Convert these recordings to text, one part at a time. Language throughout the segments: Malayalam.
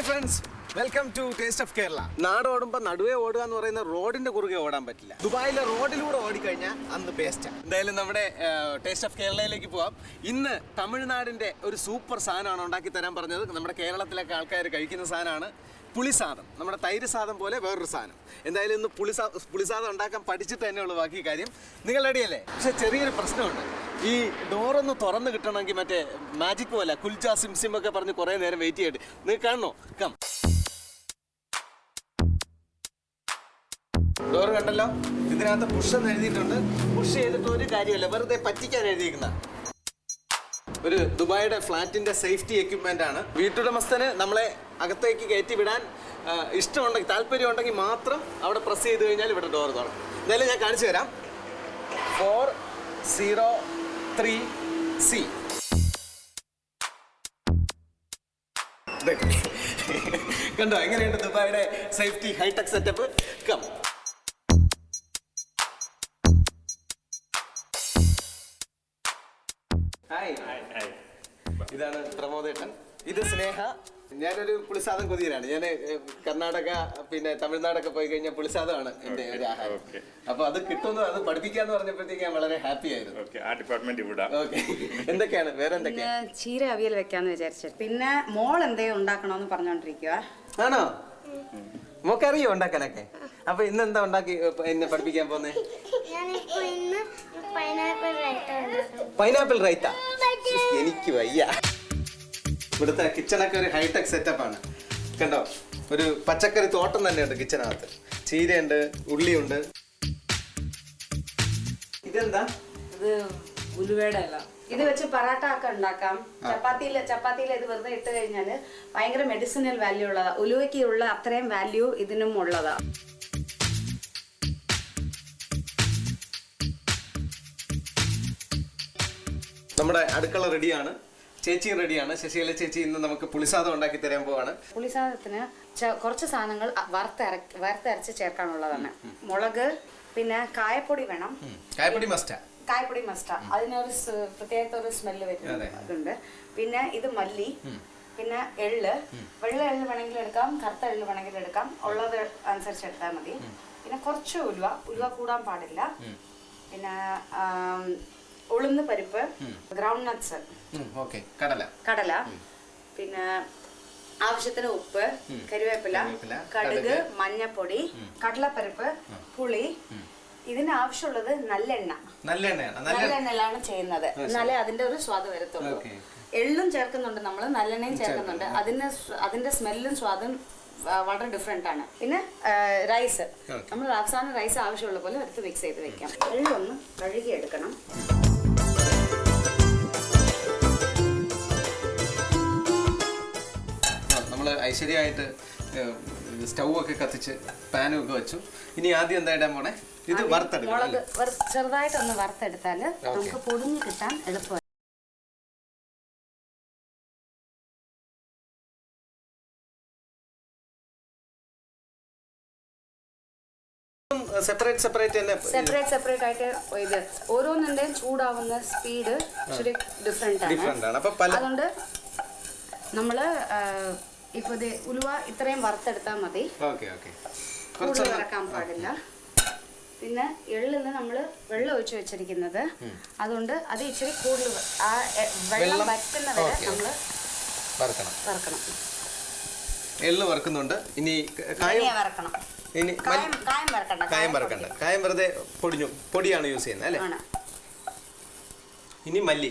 Hi friends. Welcome to taste of Kerala. നാട് ഓടുമ്പോ നടുവേ ഓടുക എന്ന് പറയുന്ന റോഡിന്റെ കുറുകെ ഓടാൻ പറ്റില്ല. ദുബായിലെ റോഡിലൂടെ ഓടിക്കഴിഞ്ഞാൽ അന്ന് പേസ്റ്റ് എന്തായാലും നമ്മുടെ ടേസ്റ്റ് ഓഫ് കേരളയിലേക്ക് പോവാം. ഇന്ന് തമിഴ്നാടിന്റെ ഒരു സൂപ്പർ സാധനമാണ് ഉണ്ടാക്കി തരാൻ പറഞ്ഞത്. നമ്മുടെ കേരളത്തിലൊക്കെ ആൾക്കാർ കഴിക്കുന്ന സാധനമാണ് പുളിസാദം നമ്മുടെ തൈര് സാദം പോലെ വേറൊരു സാധനം. എന്തായാലും ഇന്ന് പുളിസാ പുളിസാദം ഉണ്ടാക്കാൻ പഠിച്ചിട്ട് തന്നെയുള്ളൂ ബാക്കി കാര്യം. നിങ്ങൾ റെഡിയല്ലേ പക്ഷെ ചെറിയൊരു പ്രശ്നമുണ്ട്. ഈ ഡോറൊന്ന് തുറന്ന് കിട്ടണമെങ്കിൽ മറ്റേ മാജിക് പോലെ കുൽജ സിംസിം ഒക്കെ പറഞ്ഞ് കുറേ നേരം വെയിറ്റ് ചെയ്തിട്ട് നീ കാണണോ കം ഡോർ കണ്ടല്ലോ? ഇതിനകത്ത് പുഷ് എന്ന് എഴുതിയിട്ടുണ്ട്. പുഷ് ചെയ്തിട്ട് ഒരു കാര്യമല്ല വെറുതെ പറ്റിക്കാൻ എഴുതിയിരിക്കുന്ന ഒരു ദുബായിയുടെ ഫ്ലാറ്റിന്റെ സേഫ്റ്റി എക്യുപ്മെന്റ് ആണ്. വീട്ടുടമസ്ഥന് നമ്മളെ അകത്തേക്ക് കയറ്റി വിടാൻ ഇഷ്ടമുണ്ടെങ്കിൽ താല്പര്യം ഉണ്ടെങ്കിൽ മാത്രം അവിടെ പ്രസ് ചെയ്ത് കഴിഞ്ഞാൽ ഇവിടെ ഡോർ തുറക്കും. എന്തായാലും ഞാൻ കാണിച്ചു തരാം. ഫോർ സീറോ ത്രീ സി കണ്ടോ എങ്ങനെയുണ്ട് ദുബായുടെ safety hitech setup? Come hi ഇതാണ് പ്രമോദേട്ടൻ. ഇത് സ്നേഹ. ഞാനൊരു പുളിസാദം കൊതിയനാണ്. ഞാൻ കർണാടക പിന്നെ തമിഴ്നാടൊക്കെ പോയി കഴിഞ്ഞാൽ പുളിസാദമാണ് എന്റെ ഒരു ആഹാരം. അപ്പൊ അത് കിട്ടുന്നു അത് പഠിപ്പിക്കാന്ന് പറഞ്ഞപ്പോഴത്തേക്ക് ഞാൻ വളരെ ഹാപ്പി ആയിരുന്നു. ഓക്കെ ആ ഡിപ്പാർട്ട്മെന്റ് ഇവിടെ. എന്തൊക്കെയാണ്? വേറെ എന്തൊക്കെയാ? ചീര അവിയൽ വെക്കാന്ന് വിചാരിച്ചു. പിന്നെ മോൾ എന്തെങ്കിലും ഉണ്ടാക്കണോന്ന് പറഞ്ഞോണ്ടിരിക്കുക ആണോ? മോക്കറിയോ ഉണ്ടാക്കാനൊക്കെ? അപ്പൊ ഇന്ന് എന്താ ഉണ്ടാക്കി എന്നെ പഠിപ്പിക്കാൻ പോന്നെ? ഇന്ന് പൈനാപ്പിൾ റൈത്ത പൈനാപ്പിൾ റൈത്ത എനിക്ക് വയ്യ. ഇവിടുത്തെ കിച്ചണൊക്കെ ഒരു ഹൈടെക് സെറ്റപ്പ് ആണ്. കണ്ടോ? ഒരു പച്ചക്കറി തോട്ടം തന്നെയുണ്ട് കിച്ചണകത്ത് ചീരയുണ്ട് ഉള്ളിയുണ്ട്. ഇതെന്താ? ഇത് ഉലുവയുടെ അല്ല ഇത് വെച്ച് പറാട്ട ഒക്കെ ഉണ്ടാക്കാം. ചപ്പാത്തിയിൽ ചപ്പാത്തിയിൽ ഇത് വെറുതെ ഇട്ട് കഴിഞ്ഞാൽ ഭയങ്കര മെഡിസിനൽ വാല്യൂ ഉള്ളതാ. ഉലുവയ്ക്ക് ഉള്ള അത്രയും വാല്യൂ ഇതിനും ഉള്ളതാ. നമ്മുടെ അടുക്കള റെഡിയാണ് ചേച്ചിയും റെഡിയാണ്. ശശികല ചേച്ചി ഇന്ന് നമുക്ക് പുളിസാദം ഉണ്ടാക്കി തരാൻ പോവാണ്. പുളിസാദത്തിന് കുറച്ച് സാധനങ്ങൾ വറുത്തര വറുത്തരച്ച് ചേർക്കാനുള്ളതാണ്. മുളക് പിന്നെ കായപ്പൊടി വേണം. കായപ്പൊടി മസ്റ്റാ കായപ്പൊടി മസ്റ്റ അതിനൊരു പ്രത്യേകത്തെ പ്രത്യേകത ഒരു സ്മെല്ല്. വരുന്നുണ്ട് പിന്നെ ഇത് മല്ലി പിന്നെ എള്ള്. വെള്ള എള്ള് വേണമെങ്കിൽ എടുക്കാം. കറുത്ത എള്ള് വേണമെങ്കിൽ എടുക്കാം. ഉള്ളത് അനുസരിച്ച് എടുത്താൽ മതി. പിന്നെ കുറച്ച് ഉലുവ. ഉലുവ കൂടാൻ പാടില്ല. പിന്നെ ഉളുന്ന് പരിപ്പ് ഗ്രൗണ്ട് നട്ട്സ് കടല. കടല പിന്നെ ആവശ്യത്തിന് ഉപ്പ് കരുവേപ്പില കടുക് മഞ്ഞപ്പൊടി കടലപ്പരിപ്പ് പുളി. ഇതിന് ആവശ്യമുള്ളത് നല്ലെണ്ണ. നല്ലെണ്ണയിലാണ് ചെയ്യുന്നത്. എന്നാലേ അതിന്റെ ഒരു സ്വാദ് വരത്തുള്ളൂ. എള്ളും ചേർക്കുന്നുണ്ട് നമ്മൾ നല്ലെണ്ണയും ചേർക്കുന്നുണ്ട്. അതിന് അതിന്റെ സ്മെല്ലും സ്വാദും വളരെ ഡിഫറെന്റ് ആണ്. പിന്നെ റൈസ് നമ്മൾ അവസാനം റൈസ് ആവശ്യമുള്ള പോലെ എടുത്ത് മിക്സ് ചെയ്ത് വെക്കാം. എള്ളൊന്ന് കഴുകി എടുക്കണം നമ്മൾ ഐശ്വര്യമായിട്ട് സ്റ്റൗ ഒക്കെ കത്തിച്ച് പാനും ഒക്കെ വെച്ചു. ഇനി ആദ്യം എന്താ ഇടാൻ പോണേ? ഇത് വറുത്തെടുക്കണം മുളക് അല്ലേ? ചെറുതായിട്ടൊന്ന് വറുത്തെടുത്താൽ നമുക്ക് പൊടിഞ്ഞു കിട്ടാൻ എളുപ്പമാണ് സെപ്പറേറ്റ് സെപ്പറേറ്റ് തന്നെ സെപ്പറേറ്റ് സെപ്പറേറ്റ് ആയിട്ട് ഇത് ഓരോന്നിന്റെയും ചൂടാവുന്ന സ്പീഡ് ഇച്ചിരി ഡിഫറെന്റ് ആണ്. അതുകൊണ്ട് നമ്മൾ ഇപ്പൊ ഇത് ഉലുവ ഇത്രയും വറുത്തെടുത്താൽ മതി. കൂടുതൽ വറക്കാൻ പാടില്ല. പിന്നെ എള്ളിന്ന് നമ്മൾ വെള്ളം ഒഴിച്ചു വെച്ചിരിക്കുന്നത്. അതുകൊണ്ട് അത് ഇച്ചിരി കൂടുതൽ ആ വെള്ളം വെള്ളം- വറ്റുന്ന വരെ ഓക്കേ, നമ്മൾ വറുക്കണം. വറക്കണം. എള്ള് വറക്കുന്നുണ്ട്. ഇനി കായം വറക്കണം. ഇനി കായം കായം വറക്കണ്ട കായം വറക്കണ്ട. കായം വെറുതെ പൊടിഞ്ഞു. പൊടിയാണ് യൂസ് ചെയ്യുന്നത് അല്ലേ? ഇനി മല്ലി.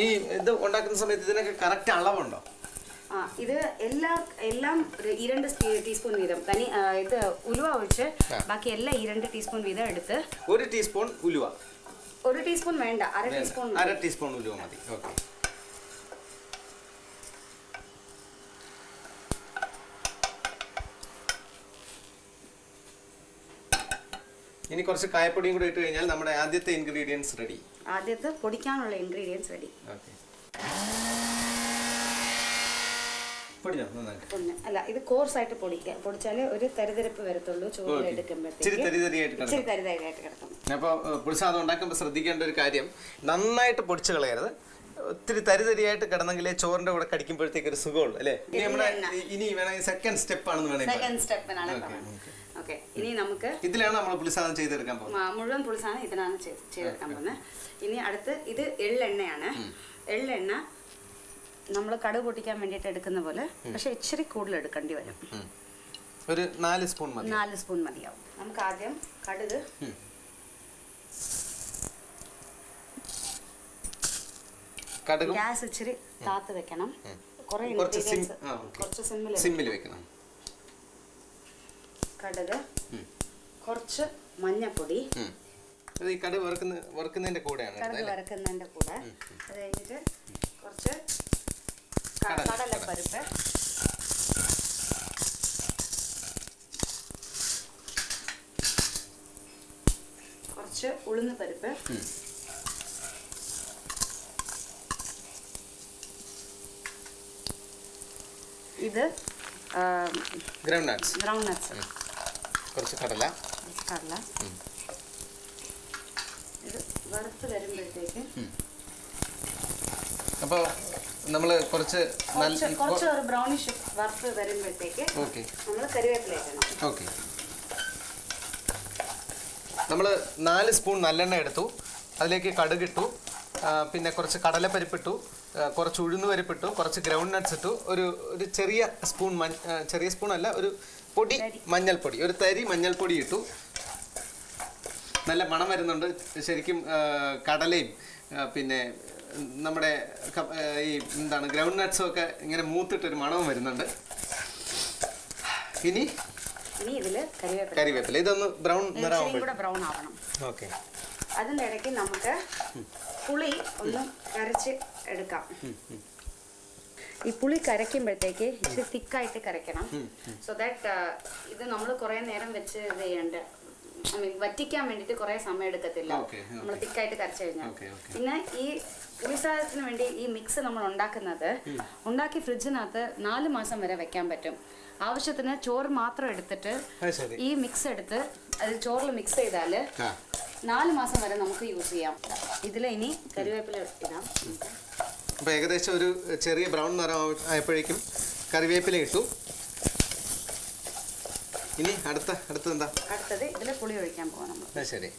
ഈ ഇത് ഉണ്ടാക്കുന്ന സമയത്ത് ഇതിനൊക്കെ കറക്റ്റ് അളവുണ്ടോ? ആ ഇത് എല്ലാ എല്ലാം ഇരണ്ട് ഈ രണ്ട് ടീസ്പൂൺ വീതം. തനി ഇത് ഉലുവ ഒഴിച്ച് ബാക്കി എല്ലാം ഈ രണ്ട് ടീസ്പൂൺ വീതം എടുത്ത് ഒരു ടീസ്പൂൺ ഉലുവ. ഒരു ടീസ്പൂൺ വേണ്ട അര. ടീസ്പൂൺ അര ടീസ്പൂൺ ഉലുവ മതി. ഓക്കെ. ഇനി കുറച്ച് കായപ്പൊടിയും കൂടി ഇട്ട് കഴിഞ്ഞാൽ നമ്മുടെ ആദ്യത്തെ ഇൻഗ്രീഡിയൻസ് റെഡി ആദ്യത്തെ പൊടിക്കാനുള്ള ഇൻഗ്രീഡിയൻസ് റെഡി ഓക്കെ പൊടിഞ്ഞോ നന്നായിട്ട്. ഒന്ന്. അല്ല ഇത് കോഴ്സ് ആയിട്ട് പൊടിക്കുക പൊടിച്ചാലേ ഒരു തരിതരിപ്പ് വരത്തുള്ളൂ ചോറ്. എടുക്കുമ്പോഴത്തേക്ക്. തരിതരിയായിട്ട് ഇച്ചിരി തരിതരിയായിട്ട് കിടക്കണം അപ്പോൾ പുളിസാദം ഉണ്ടാക്കുമ്പോൾ ശ്രദ്ധിക്കേണ്ട ഒരു കാര്യം നന്നായിട്ട് പൊടിച്ച് കളയരുത്. ഒത്തിരി തരിതരിയായിട്ട് കിടന്നെങ്കിലേ ചോറിന്റെ കൂടെ കടിക്കുമ്പോഴത്തേക്ക് ഒരു സുഖമുള്ളൂ അല്ലേ? ഇനി നമ്മുടെ ഇനി വേണമെങ്കിൽ സെക്കൻഡ് സ്റ്റെപ്പ് ആണെന്ന് വേണമെങ്കിൽ. സെക്കൻഡ് സ്റ്റെപ്പിനാണ് ഓക്കെ ഇനി നമുക്ക് ഇതിലാണ് നമ്മൾ പുളിസാധനം ചെയ്തെടുക്കാൻ പോകുന്നത്. മുഴുവൻ പുളിസാധനം ഇതിനാണ് ചെയ്ത് ചെയ്തെടുക്കാൻ പോകുന്നത്. ഇനി അടുത്ത് ഇത് എള്ളെണ്ണയാണ്. എള്ളെണ്ണ നമ്മൾ കടുക് പൊട്ടിക്കാൻ വേണ്ടിയിട്ട് എടുക്കുന്ന പോലെ പക്ഷെ ഇച്ചിരി കൂടുതൽ എടുക്കേണ്ടി വരും. ഒരു നാല് സ്പൂൺ മതി. നാല് സ്പൂൺ മതിയാവും. നമുക്ക് ആദ്യം കടുക് കടുകും? ഗ്യാസ് ഇച്ചിരി താത്ത് വെക്കണം. കുറെ കുറച്ച് സിമ്മിൽ വെക്കണം. കടുക് കുറച്ച് മഞ്ഞപ്പൊടി. അത് ഈ കടുക് വറുക്കുന്ന വറുക്കുന്നതിന്റെ കൂടെയാണ് കടുക് വറുക്കുന്നതിന്റെ കൂടെ. അത് കഴിഞ്ഞിട്ട് കുറച്ച് കടലപ്പരിപ്പ്. കുറച്ച് ഉഴുന്ന് പരിപ്പ്. ഇത് ഗ്രൗണ്ട് നട്ട്സ് ഗ്രൗണ്ട് നട്ട്സ് കുറച്ച് കടല. കടല. ഇത് വറുത്ത് വരുമ്പോഴത്തേക്ക് അപ്പോൾ നമ്മൾ കുറച്ച് കുറച്ച് നല്ല കുറച്ച് ഒരു ബ്രൗണിഷ് വറുത്ത് വരുമ്പോഴത്തേക്ക് ഓക്കെ. നമ്മൾ കറിവേപ്പില ഇടണം ഓക്കെ. നമ്മൾ നാല് സ്പൂൺ നല്ലെണ്ണ എടുത്തു. അതിലേക്ക് കടുകിട്ടു പിന്നെ കുറച്ച് കടലപ്പരിപ്പിട്ടു കുറച്ച് ഉഴുന്ന് പരിപ്പിട്ടു കുറച്ച് ഗ്രൗണ്ട് നട്ട്സ് ഇട്ടു. ഒരു ഒരു ചെറിയ സ്പൂൺ ചെറിയ സ്പൂൺ അല്ല ഒരു പൊടി മഞ്ഞൾപ്പൊടി. ഒരു തരി മഞ്ഞൾപ്പൊടി ഇട്ടു. നല്ല മണം വരുന്നുണ്ട്. ശരിക്കും കടലയും പിന്നെ നമ്മുടെ ഈ എന്താണ് ഗ്രൗണ്ട് നട്ട്സും ഒക്കെ ഇങ്ങനെ മൂത്തിട്ടൊരു മണവും വരുന്നുണ്ട്. ഇനി കരിവേപ്പില. ഇതൊന്ന് ബ്രൗൺ ബ്രൗൺ ആവണം. ഓക്കെ. അതിന്റെ ഇടയ്ക്ക് നമുക്ക് പുളി ഒന്ന് കരച്ച് എടുക്കാം. ഈ പുളി കരയ്ക്കുമ്പോഴത്തേക്ക് ഇച്ചിരി തിക്കായിട്ട് കരയ്ക്കണം. സോ ദാറ്റ് ഇത് നമ്മൾ കുറേ നേരം വെച്ച് ഇത് ചെയ്യേണ്ട. ഐ മീൻ വറ്റിക്കാൻ വേണ്ടിയിട്ട് കുറേ സമയം എടുക്കത്തില്ല. നമ്മൾ തിക്കായിട്ട് കരച്ചു കഴിഞ്ഞാൽ. പിന്നെ ഈ പുളിസാദത്തിന് വേണ്ടി ഈ മിക്സ് നമ്മൾ ഉണ്ടാക്കുന്നത് ഉണ്ടാക്കി ഫ്രിഡ്ജിനകത്ത് നാല് മാസം വരെ വെക്കാൻ പറ്റും. ആവശ്യത്തിന് ചോറ് മാത്രം എടുത്തിട്ട് ഈ മിക്സ് എടുത്ത് അത് ചോറിൽ മിക്സ് ചെയ്താൽ നാല് മാസം വരെ നമുക്ക് യൂസ് ചെയ്യാം. ഇതിൽ ഇനി കറിവേപ്പില ഇടാം. അപ്പോൾ ഏകദേശം ഒരു ചെറിയ ബ്രൗൺ നിറം ആയപ്പോഴേക്കും കറിവേപ്പില ഇട്ടു. ഇനി അടുത്ത അടുത്തത് എന്താ അടുത്തത് ഇതിൽ പുളി ഒഴിക്കാൻ പോകണം നമ്മൾ. ശരി.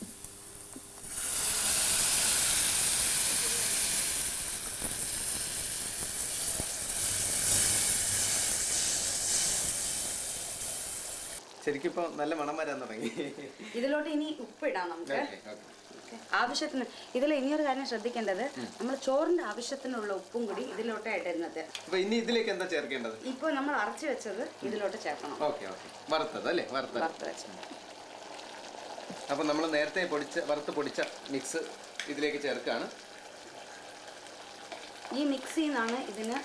ശരിക്കും ഇപ്പോൾ നല്ല മണം വരാൻ തുടങ്ങി. ഇതിലോട്ട് ഇനി ഉപ്പ് ഇടാം നമുക്ക്. ആവശ്യത്തിന് ഇതിൽ ഇനിയൊരു കാര്യം ശ്രദ്ധിക്കേണ്ടത് നമ്മൾ ചോറിന്റെ ആവശ്യത്തിനുള്ള ഉപ്പും കൂടി ഇതിലോട്ട് ഇടുന്നത് ഇനി ഇതിലേക്ക് എന്താ ചേർക്കേണ്ടത്? ഇപ്പൊ നമ്മൾ അറച്ചു വെച്ചത് ഇതിലോട്ട് ചേർക്കണം. Okay okay. വറുത്തത് അല്ലേ? വറുത്തത്. വറുത്ത് വെച്ചത് അപ്പോൾ നമ്മൾ നേരത്തെ പൊടിച്ച വറുത്ത് പൊടിച്ച മിക്സ് ഇതിലേക്ക് ചേർക്കാണ്. ഈ മിക്സിന്നാണ് ഇതിന്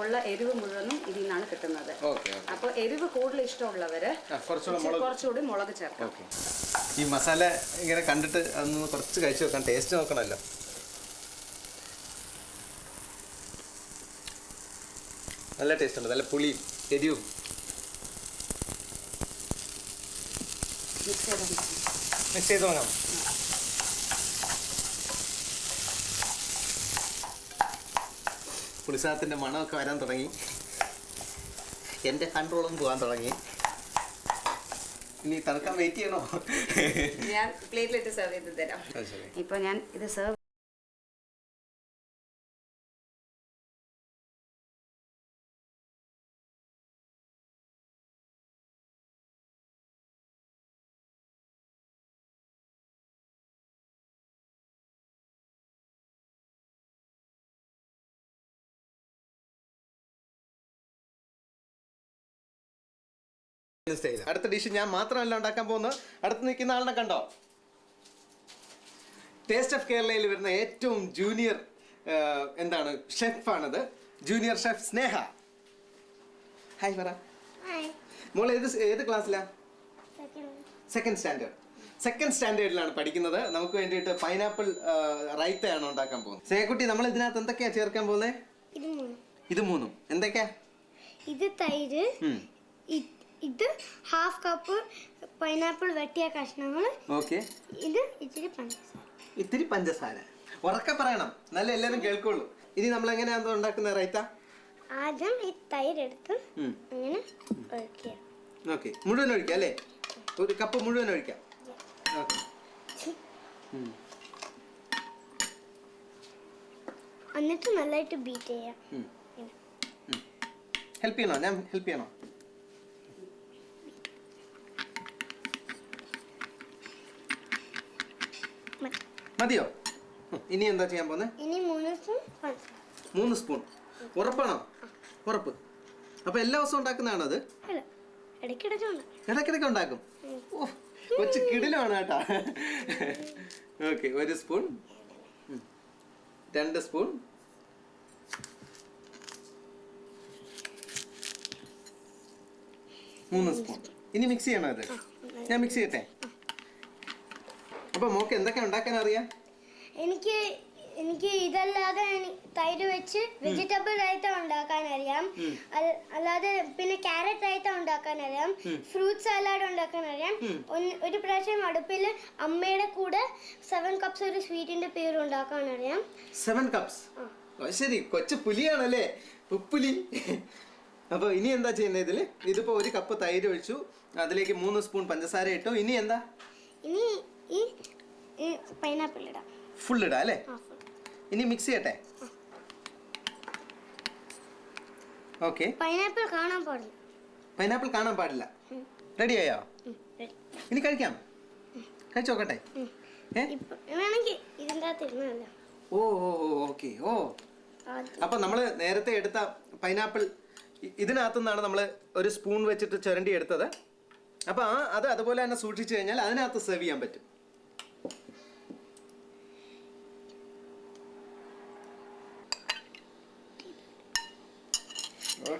ഉള്ള എരിവ് മുഴുവനും ഇതിൽ നിന്നാണ് കിട്ടുന്നത്. അപ്പോൾ എരിവ് കൂടുതൽ ഇഷ്ടമുള്ളവര് കുറച്ചുകൂടെ മുളക്. ചേർക്കാം. ഈ മസാല ഇങ്ങനെ കണ്ടിട്ട് അതൊന്ന് കുറച്ച് കഴിച്ചു നോക്കാം ടേസ്റ്റ് നോക്കണമല്ലോ. നല്ല ടേസ്റ്റ് ഉണ്ട്. നല്ല പുളിയും എരിവും. മിക്സ് ചെയ്ത് വാങ്ങാം പുളിസാദത്തിന്റെ മണമൊക്കെ വരാൻ തുടങ്ങി. എന്റെ കൺട്രോളും പോകാൻ തുടങ്ങി. ഇനി തണുക്കാൻ വെയിറ്റ് ചെയ്യണോ? ഞാൻ പ്ലേറ്റിലിട്ട് സെർവ് ചെയ്ത് തരാം. ഇപ്പൊ ഇപ്പോൾ ഞാൻ ഇത് സെർവ് സ്റ്റൈൽ അടുത്ത ഡിഷ് ഞാൻ മാത്രമല്ല ഉണ്ടാക്കാൻ പോകുന്നത്. അടുത്ത് നിൽക്കുന്ന ആളിനെ കണ്ടോ? ടേസ്റ്റ് ഓഫ് കേരളയിൽ വരുന്ന ഏറ്റവും ജൂനിയർ എന്താണ് ഷെഫാണത് ജൂനിയർ ഷെഫ് സ്നേഹ. ഹായ് പറ. മോൾ ഏത് ഏത് ക്ലാസ്സിലാ സെക്കൻഡ് സ്റ്റാൻഡേർഡ് സെക്കൻഡ് സ്റ്റാൻഡേർഡിലാണ് പഠിക്കുന്നത്. നമുക്ക് വേണ്ടിയിട്ട് പൈനാപ്പിൾ റൈത്തയാണ് ഉണ്ടാക്കാൻ പോകുന്നത്? സ്നേഹക്കുട്ടി നമ്മൾ ഇതിനകത്ത് എന്തൊക്കെയാ ചേർക്കാൻ പോകുന്നത് ഇത് മൂന്ന്. എന്തൊക്കെയാ? ഇത് തൈര് ഇത് ഹാഫ് കപ്പ് പൈനാപ്പിൾ വെട്ടിയ കഷ്ണങ്ങൾ. ഓക്കെ ഇത് ഇച്ചിരി പഞ്ചസാര. ഇത്തിരി പഞ്ചസാര. ഉറക്കെ പറയണം. നല്ല എല്ലാവരും കേൾക്കുള്ളൂ. ഇനി നമ്മൾ എങ്ങനെയാണ് ഉണ്ടാക്കുന്ന റൈത്ത? ആദ്യം ഈ തൈര് എടുത്ത് അങ്ങനെ ഒഴിക്കുക. ഓക്കെ മുഴുവൻ ഒഴിക്കാം അല്ലേ? ഒരു കപ്പ് മുഴുവൻ ഒഴിക്കാം. ഓക്കെ എന്നിട്ട് നല്ലതായിട്ട് ബീറ്റ് ചെയ്യാം. ഹെൽപ്പ് ചെയ്യണോ? ഞാൻ ഹെൽപ്പ് ചെയ്യണോ? മതിയോ? ഇനി എന്താ ചെയ്യാൻ പോന്നെ? ഇനി മൂന്ന് സ്പൂൺ മൂന്ന് സ്പൂൺ. ഉറപ്പാണോ? ഉറപ്പ്. അപ്പൊ എല്ലാ ദിവസവും ഉണ്ടാക്കുന്നതാണോ അത്? ഇടയ്ക്കിടയ്ക്ക് ഉണ്ടാക്കും. ഓ കൊച്ചു കിടിലാണ് കേട്ടാ. ഓക്കെ ഒരു സ്പൂൺ. രണ്ട് സ്പൂൺ. മൂന്ന് സ്പൂൺ. ഇനി മിക്സ് ചെയ്യണോ അത്? ഞാൻ മിക്സ് ചെയ്യട്ടെ? അപ്പൊ മോക്ക് എന്തൊക്കെ ഉണ്ടാക്കാൻ അറിയാം? എനിക്ക് എനിക്ക് ഇതല്ലാതെ തൈര് വെച്ച് വെജിറ്റബിൾ റൈത്ത ഉണ്ടാക്കാൻ അറിയാം. അല്ലാതെ പിന്നെ ക്യാരറ്റ് റൈത്ത ഉണ്ടാക്കാൻ അറിയാം. ഫ്രൂട്ട് സലാഡ് ഉണ്ടാക്കാൻ അറിയാം. ഒരു പ്രാവശ്യം അടുപ്പിൽ അമ്മയുടെ കൂടെ സെവൻ കപ്സ് ഒരു സ്വീറ്റിന്റെ പേര് ഉണ്ടാക്കാൻ അറിയാം. Seven cups? ശരി. കൊച്ചു പുലിയാണല്ലേ? ഉപ്പുലി അപ്പൊ ഇനി എന്താ ചെയ്യുന്നത് ഇതിൽ? ഇതിപ്പോ ഒരു കപ്പ് തൈര് ഒഴിച്ചു. അതിലേക്ക് മൂന്ന് സ്പൂൺ പഞ്ചസാര ഇട്ടു. ഇനി എന്താ? ഇനി ഈ ഈ പൈനാപ്പിൾ ഇടാം. ഫുൾ ഇടാം അല്ലേ? ആ full. ഇനി മിക്സ് ചെയ്യട്ടെ? ഓക്കെ പൈനാപ്പിൾ കാണാൻ പാടില്ല. പൈനാപ്പിൾ കാണാൻ പാടില്ല. റെഡി ആയോ? ഉം, ready. ഇനി കഴിക്കാം. കഴിച്ചു നോക്കട്ടെ. ഏ? ഇപ്പൊ വേണമെങ്കിൽ ഇതിന്റെ അകത്ത് ഇരുന്നല്ല ഓ ഓ ഓക്കെ ഓ അപ്പൊ നമ്മൾ നേരത്തെ എടുത്ത പൈനാപ്പിൾ ഇതിനകത്തു നിന്നാണ് നമ്മൾ ഒരു സ്പൂൺ വെച്ചിട്ട് ചുരണ്ടി എടുത്തത്. അപ്പൊ ആ അത് അതുപോലെ തന്നെ സൂക്ഷിച്ചു കഴിഞ്ഞാൽ അതിനകത്ത് സെർവ് ചെയ്യാൻ പറ്റും.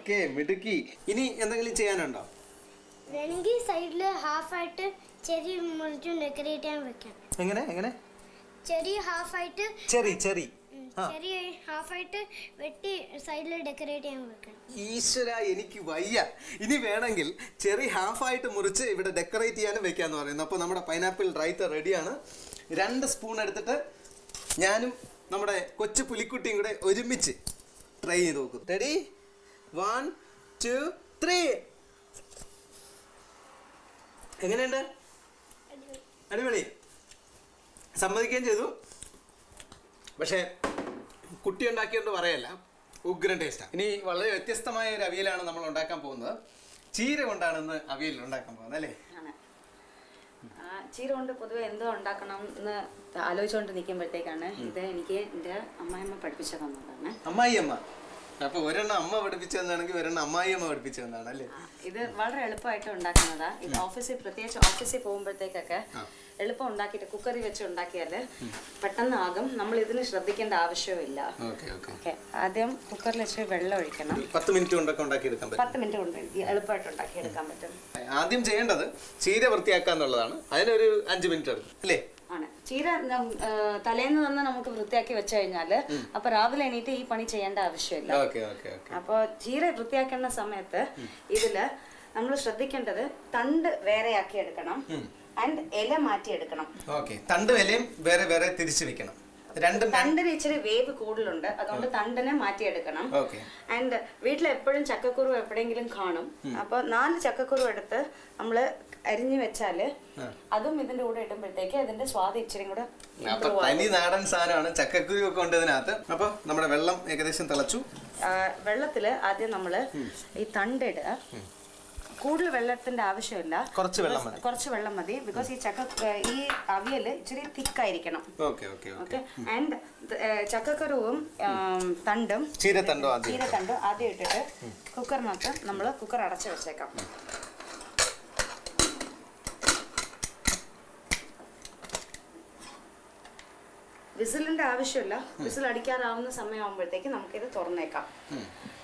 ഓക്കെ മിടുക്കി. ഇനി എന്തെങ്കിലും ചെയ്യാനുണ്ടോ? വേണമെങ്കിൽ സൈഡിൽ ഹാഫായിട്ട് ചെറിയ മുറിച്ചും ഡെക്കറേറ്റ് ചെയ്യാൻ വെക്കാം. എങ്ങനെ? എങ്ങനെ? ചെറി ഹാഫായിട്ട് ചെറി ചെറി. ആ. ചെറി ഹാഫായിട്ട് വെട്ടി സൈഡിൽ ഡെക്കറേറ്റ് ചെയ്യാൻ വെക്കണം ഈശ്വര എനിക്ക് വയ്യ. ഇനി വേണമെങ്കിൽ ചെറി ഹാഫായിട്ട് മുറിച്ച് ഇവിടെ ഡെക്കറേറ്റ് ചെയ്യാനും വെക്കാന്ന് പറയുന്നു. അപ്പോൾ നമ്മുടെ പൈനാപ്പിൾ റൈത്ത റെഡിയാണ്. രണ്ട് സ്പൂൺ എടുത്തിട്ട് ഞാനും നമ്മുടെ കൊച്ചു പുലിക്കുട്ടിയും കൂടെ ഒരുമിച്ച് ട്രൈ ചെയ്ത് നോക്കും. റെഡി വൺ ടു ത്രീ എങ്ങനെയുണ്ട്? അടിപൊളി. സമ്മതിക്കുകയും ചെയ്തു. പക്ഷേ കുട്ടി ഉണ്ടാക്കിയോണ്ട് പറയല്ല. ഉഗ്രൻ ടേസ്റ്റാണ് ഇനി വളരെ വ്യത്യസ്തമായ ഒരു അവിയലാണ് നമ്മൾ ഉണ്ടാക്കാൻ പോകുന്നത്. ചീര കൊണ്ടാണ് ഇന്ന് അവിയൽ ഉണ്ടാക്കാൻ പോകുന്നത് അല്ലേ? ചീര കൊണ്ട് പൊതുവെ എന്തോ ഉണ്ടാക്കണം എന്ന് ആലോചിച്ചുകൊണ്ട് നിൽക്കുമ്പോഴത്തേക്കാണ് ഇത് എനിക്ക് എന്റെ അമ്മായിമ്മ പഠിപ്പിച്ചു തന്നതാണ്. അമ്മായി അമ്മ അപ്പൊ ഒരെണ്ണം അമ്മ പഠിപ്പിച്ചു തന്നാണെങ്കിൽ ഒരെണ്ണം അമ്മായി അമ്മ പഠിപ്പിച്ചു തന്നാണ് അല്ലേ? ഇത് വളരെ എളുപ്പമായിട്ട് ഉണ്ടാക്കുന്നതാ. ഇത് ഓഫീസിൽ പ്രത്യേകിച്ച് ഓഫീസിൽ പോകുമ്പോഴത്തേക്കൊക്കെ എളുപ്പം ഉണ്ടാക്കിയിട്ട് കുക്കറി വെച്ച് ഉണ്ടാക്കിയാൽ പെട്ടെന്ന് ആകും നമ്മൾ ഇതിന് ശ്രദ്ധിക്കേണ്ട ആവശ്യമില്ല ഓക്കെ ആദ്യം കുക്കറിൽ വെച്ച് വെള്ളം ഒഴിക്കണം. പത്ത് മിനിറ്റ് കൊണ്ടൊക്കെ ഉണ്ടാക്കിയെടുക്കാൻ പറ്റും. പത്ത് മിനിറ്റ് കൊണ്ട് എളുപ്പമായിട്ട് ഉണ്ടാക്കിയെടുക്കാൻ പറ്റും. ആദ്യം ചെയ്യേണ്ടത് ചീര വൃത്തിയാക്കുക എന്നുള്ളതാണ് അതിനൊരു അഞ്ച് മിനിറ്റ് എടുക്കും അല്ലേ? ആണ്. ചീര തലേന്ന് തന്നെ നമുക്ക് വൃത്തിയാക്കി വെച്ച് കഴിഞ്ഞാൽ അപ്പൊ രാവിലെ എണീറ്റ് ഈ പണി ചെയ്യേണ്ട ആവശ്യമില്ല. അപ്പോൾ ചീര വൃത്തിയാക്കേണ്ട സമയത്ത് ഇതിൽ നമ്മൾ ശ്രദ്ധിക്കേണ്ടത് തണ്ട് വേറെയാക്കി എടുക്കണം. ആൻഡ് ഇല മാറ്റി എടുക്കണം ഓക്കെ. തണ്ട് ഇലയും വേറെ വേറെ തിരിച്ചു വെക്കണം. തണ്ടിന് ഇച്ചിരി വേവ് കൂടുതലുണ്ട്. അതുകൊണ്ട് തണ്ടിനെ മാറ്റിയെടുക്കണം. ആൻഡ് വീട്ടിൽ എപ്പോഴും ചക്കക്കുരു എപ്പോഴെങ്കിലും കാണും. അപ്പൊ നാല് ചക്കക്കുരു എടുത്ത് നമ്മൾ അരിഞ്ഞു വെച്ചാൽ അതും ഇതിന്റെ കൂടെ ഇടുമ്പോഴത്തേക്ക് അതിന്റെ സ്വാദ് ഇച്ചിരി കൂടെ തനി നാടൻ സാധനമാണ് ചക്കക്കുരു ഒക്കെ ഉണ്ട് ഇതിനകത്ത്. അപ്പൊ നമ്മുടെ വെള്ളം ഏകദേശം തിളച്ചു. വെള്ളത്തിൽ ആദ്യം നമ്മൾ ഈ തണ്ടിടുക കൂടുതൽ വെള്ളത്തിന്റെ ആവശ്യമില്ല. കുറച്ച് വെള്ളം മതി. കുറച്ച് വെള്ളം മതി. ബിക്കോസ് ഈ ചക്ക ഈ അവിയൽ ഇച്ചിരി തിക്കായിരിക്കണം. ഓക്കെ ആൻഡ് ചക്കക്കറുവും തണ്ടും ചീരത്തണ്ടും ചീരത്തണ്ടും ആദ്യം ഇട്ടിട്ട് കുക്കറിനകത്ത് നമ്മൾ കുക്കർ അടച്ചു വെച്ചേക്കാം. വിസിലിന്റെ ആവശ്യമില്ല. വിസിൽ അടിക്കാറാവുന്ന സമയമാകുമ്പോഴത്തേക്ക് നമുക്കിത് തുറന്നേക്കാം.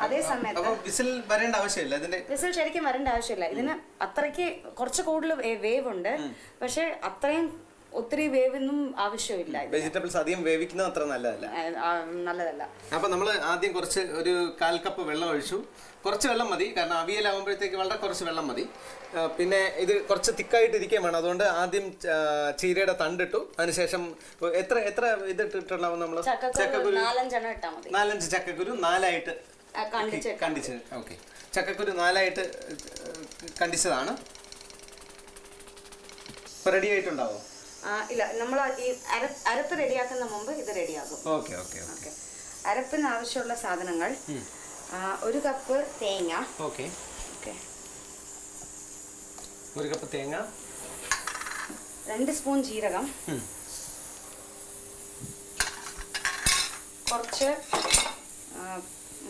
അതേ സമയത്ത് വിസിൽ വരേണ്ട ആവശ്യമില്ല ഇതിന്റെ വിസിൽ ശരിക്കും വരേണ്ട ആവശ്യമില്ല. ഇതിന് അത്രയ്ക്ക് കുറച്ച് കൂടുതൽ വേവ് ഉണ്ട് പക്ഷെ അത്രയും ഒത്തിരി വേവൊന്നും ആവശ്യമില്ല വെജിറ്റബിൾസ് അധികം വേവിക്കുന്നത് അത്ര നല്ലതല്ല. നല്ലതല്ല. അപ്പൊ നമ്മൾ ആദ്യം കുറച്ച് ഒരു കാൽ കപ്പ് വെള്ളം ഒഴിച്ചു. കുറച്ച് വെള്ളം മതി കാരണം അവിയലാവുമ്പോഴത്തേക്ക് വളരെ കുറച്ച് വെള്ളം മതി. പിന്നെ ഇത് കുറച്ച് തിക്കായിട്ട് ഇരിക്കുകയും വേണം. അതുകൊണ്ട് ആദ്യം ചീരയുടെ തണ്ടിട്ടു. അതിനുശേഷം എത്ര എത്ര ഇത് ഇട്ടിട്ടുണ്ടാവും നമ്മൾ ചക്കക്കുരു നാലഞ്ച് ചക്കക്കുരു നാലായിട്ട് കണ്ടിച്ച് ഓക്കെ. ചക്കക്കുരു നാലായിട്ട് കണ്ടിച്ചതാണ്. റെഡി ആയിട്ടുണ്ടാവോ? ഇല്ല നമ്മൾ ഈ അരപ്പ് റെഡിയാക്കുന്ന മുമ്പ് ഇത് റെഡിയാകും. Okay okay okay. അരപ്പിന് ആവശ്യമുള്ള സാധനങ്ങൾ ഒരു കപ്പ് തേങ്ങ. ഓക്കെ. ഓക്കെ. ഒരു കപ്പ് തേങ്ങ. രണ്ട് സ്പൂൺ ജീരകം. കുറച്ച്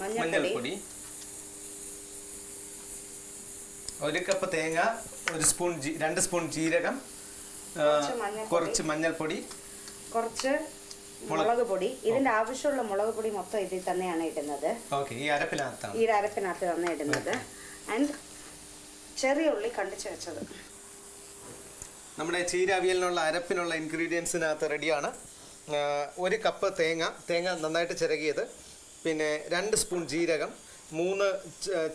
മഞ്ഞൾപ്പൊടി. ഒരു കപ്പ് തേങ്ങ ഒരു സ്പൂൺ രണ്ട് സ്പൂൺ ജീരകം. കുറച്ച് മഞ്ഞൾപ്പൊടി. കുറച്ച് മുളക് പൊടി ഇതിന്റെ ആവശ്യമുള്ള മുളക് പൊടി മൊത്തം ഇതിൽ തന്നെയാണ് ഇടുന്നത്. ഈ അരപ്പിനകത്താണ്. ഈ അരപ്പിനകത്ത് തന്നെ ഇടുന്നത്. ആൻഡ് ചെറിയ ഉള്ളി കണ്ടിച്ച് വെച്ചത്. നമ്മുടെ ചീര അവിയലിനുള്ള അരപ്പിനുള്ള ഇൻഗ്രീഡിയൻസിനകത്ത് റെഡിയാണ്. ഒരു കപ്പ് തേങ്ങ. തേങ്ങ നന്നായിട്ട് ചിരകിയത്. പിന്നെ രണ്ട് സ്പൂൺ ജീരകം. മൂന്ന്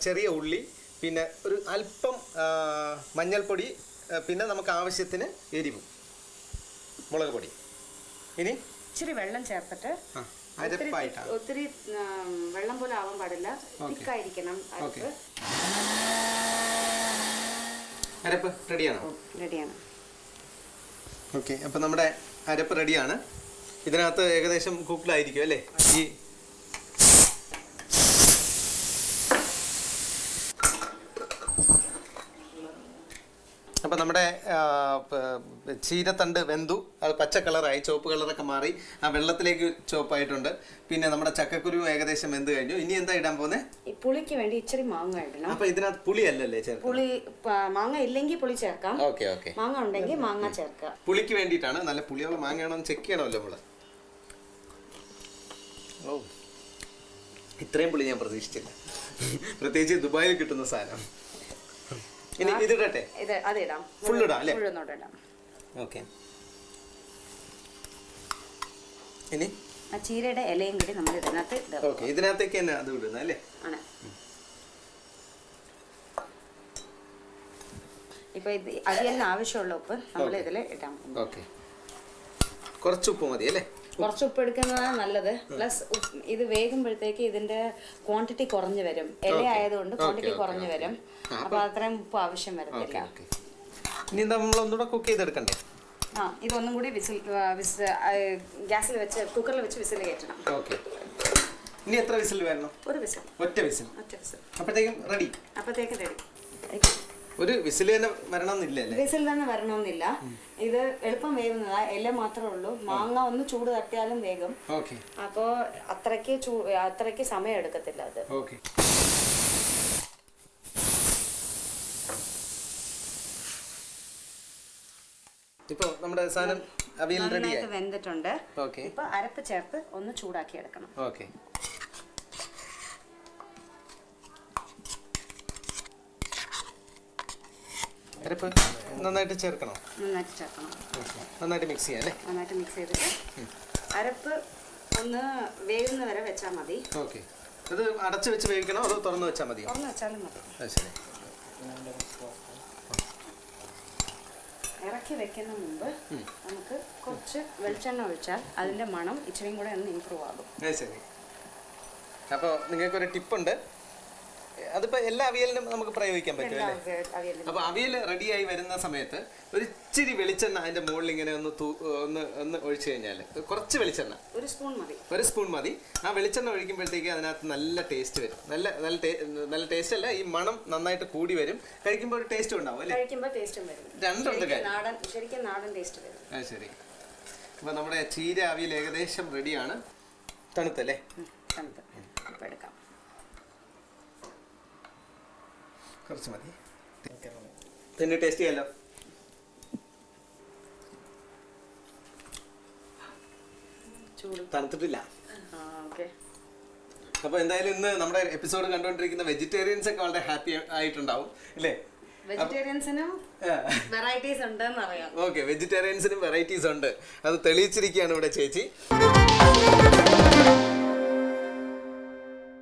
ചെറിയ ഉള്ളി. പിന്നെ ഒരു അല്പം മഞ്ഞൾപ്പൊടി. പിന്നെ നമുക്ക് ആവശ്യത്തിന് എരിവും. മുളക് പൊടി. ഇനി? ഇച്ചിരി വെള്ളം ചേർത്തിട്ട് ഒത്തിരി അരപ്പായിട്ടാണ്. ഒത്തിരി വെള്ളം പോലെ ആവാൻ പാടില്ല. തിക്കായിരിക്കണം ഓക്കെ. അരപ്പ് അരപ്പ് റെഡിയാണോ റെഡിയാണ്. ഓക്കെ അപ്പം നമ്മുടെ അരപ്പ് റെഡിയാണ്. ഇതിനകത്ത് ഏകദേശം കുക്കിലായിരിക്കും അല്ലേ? ഈ അപ്പം നമ്മുടെ ചീരത്തണ്ട് വെന്തു. അത് പച്ച കളറായി ചുവപ്പ് കളറൊക്കെ മാറി. ആ വെള്ളത്തിലേക്ക് ചുവപ്പായിട്ടുണ്ട്. പിന്നെ നമ്മുടെ ചക്കക്കുരു ഏകദേശം വെന്ത് കഴിഞ്ഞു. ഇനി എന്താ ഇടാൻ പോകുന്നത് പുളിക്ക് വേണ്ടി ഇച്ചിരി മാങ്ങ ഇടണം. അപ്പൊ ഇതിനകത്ത് പുളി അല്ലല്ലേ ചേർക്കുക പുളി മാങ്ങ ഇല്ലെങ്കിൽ പുളി ചേർക്കാം. Okay okay. മാങ്ങ ഉണ്ടെങ്കിൽ മാങ്ങ ചേർക്കാം. പുളിക്ക് വേണ്ടിയിട്ടാണ്. നല്ല പുളിയുള്ള മാങ്ങയാണോ ചെക്ക് ചെയ്യണമല്ലോ നമ്മൾ. ഓ. ഇത്രയും പുളി ഞാൻ പ്രതീക്ഷിച്ചില്ല. പ്രത്യേകിച്ച് ദുബായിൽ കിട്ടുന്ന സാധനം. ഇനി ഇതിടട്ടെ? ഇത് അതിടാം. ഫുൾ ഇടാം, അല്ലേ? മുഴുവനോട് ഇടാം ഓക്കെ. ഇനി? ആ ചീരയുടെ ഇലയും കൂടി നമ്മൾ ഇതിനകത്ത് ഇടും ഓക്കെ ഇതിനകത്തേക്ക് തന്നെ അത് വിടുന്നത് അല്ലേ? ആണ്. ഇപ്പൊ ഇത് അവിയലിന് ആവശ്യമുള്ള ഉപ്പ് നമ്മൾ ഇതിൽ ഇടാം. ഓക്കെ. കുറച്ച് ഉപ്പ് മതി അല്ലേ? കുറച്ച് ഉപ്പ് എടുക്കുന്നതാണ് നല്ലത്. പ്ലസ് ഇത് വേകുമ്പോഴത്തേക്ക് ഇതിന്റെ ക്വാണ്ടിറ്റി കുറഞ്ഞു വരും. ഇല ആയതുകൊണ്ട് ക്വാണ്ടിറ്റി കുറഞ്ഞു വരും. അപ്പൊ അത്രയും ഉപ്പ് ആവശ്യം വരത്തില്ല. ഇനി കുക്ക് ചെയ്തെടുക്കണ്ടേ? ആ ഇതൊന്നും കൂടി വിസിൽ വിസ് ഗ്യാസിൽ വെച്ച് കുക്കറിൽ വെച്ച് വിസിൽ കയറ്റണം. ഓക്കെ ഇനി എത്ര വിസിൽ വേണം? ഒരു വിസിൽ. ഒറ്റ വിസിൽ. ഒറ്റ വിസിൽ. അപ്പോഴത്തേക്കും റെഡി അപ്പോഴത്തേക്കും റെഡി ഒരു വിസിൽ തന്നെ വരണമെന്നില്ല വിസിൽ തന്നെ വരണമെന്നില്ല. ഇത് എളുപ്പം വേവുന്നതാ. ഇല മാത്രമേ ഉള്ളൂ. മാങ്ങ ഒന്ന് ചൂട് തട്ടിയാലും വേഗം. അപ്പോ അത്രയ്ക്ക് ചൂ അത്രയ്ക്ക് സമയം എടുക്കത്തില്ല അത്. ഓക്കെ. നമ്മുടെ സാധനം അവിയൽ റെഡിയായി. വെന്തിട്ടുണ്ട്. ഇപ്പൊ അരപ്പ് ചേർത്ത് ഒന്ന് ചൂടാക്കി എടുക്കണം ഓക്കെ. അരപ്പ് നന്നായിട്ട് ചേർക്കണോ? നന്നായിട്ട് ചേർക്കണം. നന്നായിട്ട് മിക്സ് ചെയ്യാം അല്ലേ? നന്നായിട്ട് മിക്സ് ചെയ്തിട്ട് അരപ്പ് ഒന്ന് വേകുന്ന വരെ വെച്ചാൽ മതി. ഓക്കെ. ഇത് അടച്ച് വെച്ച് വേവിക്കണോ അതോ തുറന്ന് വെച്ചാൽ മതി തുറന്ന് വെച്ചാലും മതി. അത് ശരി. ഇറക്കി വെക്കുന്ന മുമ്പ് നമുക്ക് കുറച്ച് വെളിച്ചെണ്ണ ഒഴിച്ചാൽ അതിന്റെ മണം ഇച്ചിരിയും കൂടെ ഒന്ന് ഇമ്പ്രൂവ് ആകും. ശരി. അപ്പോൾ നിങ്ങൾക്കൊരു ടിപ്പുണ്ട് അതിപ്പോൾ എല്ലാ അവിയലിനും നമുക്ക് പ്രയോഗിക്കാൻ പറ്റും അപ്പൊ അല്ലേ? അവിയൽ റെഡിയായി വരുന്ന സമയത്ത് ഒരു ഇച്ചിരി വെളിച്ചെണ്ണ അതിന്റെ മുകളിൽ ഇങ്ങനെ ഒന്ന് ഒന്ന് ഒന്ന് ഒഴിച്ചു കഴിഞ്ഞാൽ കുറച്ച് വെളിച്ചെണ്ണ. ഒരു സ്പൂൺ മതി. ഒരു സ്പൂൺ മതി. ആ വെളിച്ചെണ്ണ ഒഴിക്കുമ്പോഴത്തേക്ക് അതിനകത്ത് നല്ല ടേസ്റ്റ് വരും. നല്ല നല്ല നല്ല ടേസ്റ്റ് അല്ല ഈ മണം നന്നായിട്ട് കൂടി വരും. കഴിക്കുമ്പോൾ ഒരു ടേസ്റ്റ് ഉണ്ടാവും അല്ലേ? കഴിക്കുമ്പോൾ ടേസ്റ്റും വരും. രണ്ടുണ്ട് നാടൻ ശരിക്കും നാടൻ ടേസ്റ്റ് വരും. ആ ശരി. അപ്പൊ നമ്മുടെ ചീര അവിയൽ ഏകദേശം റെഡിയാണ് തണുത്തല്ലേ? തണുത്ത്. എടുക്കാം. കുറച്ച് മതി. തന്നെ ടേസ്റ്റ് ചെയ്യാലോ? തണുത്തിട്ടില്ല. അപ്പൊ അപ്പോൾ എന്തായാലും ഇന്ന് നമ്മുടെ എപ്പിസോഡ് കണ്ടുകൊണ്ടിരിക്കുന്ന വെജിറ്റേറിയൻസ് ഒക്കെ വളരെ ഹാപ്പി ആയിട്ടുണ്ടാവും അല്ലേ വെജിറ്റേറിയൻസിനും വെറൈറ്റീസ് അറിയാം. ഓക്കെ വെജിറ്റേറിയൻസിനും വെറൈറ്റീസ് ഉണ്ട്. അത് തെളിയിച്ചിരിക്കുകയാണ് ഇവിടെ ചേച്ചി.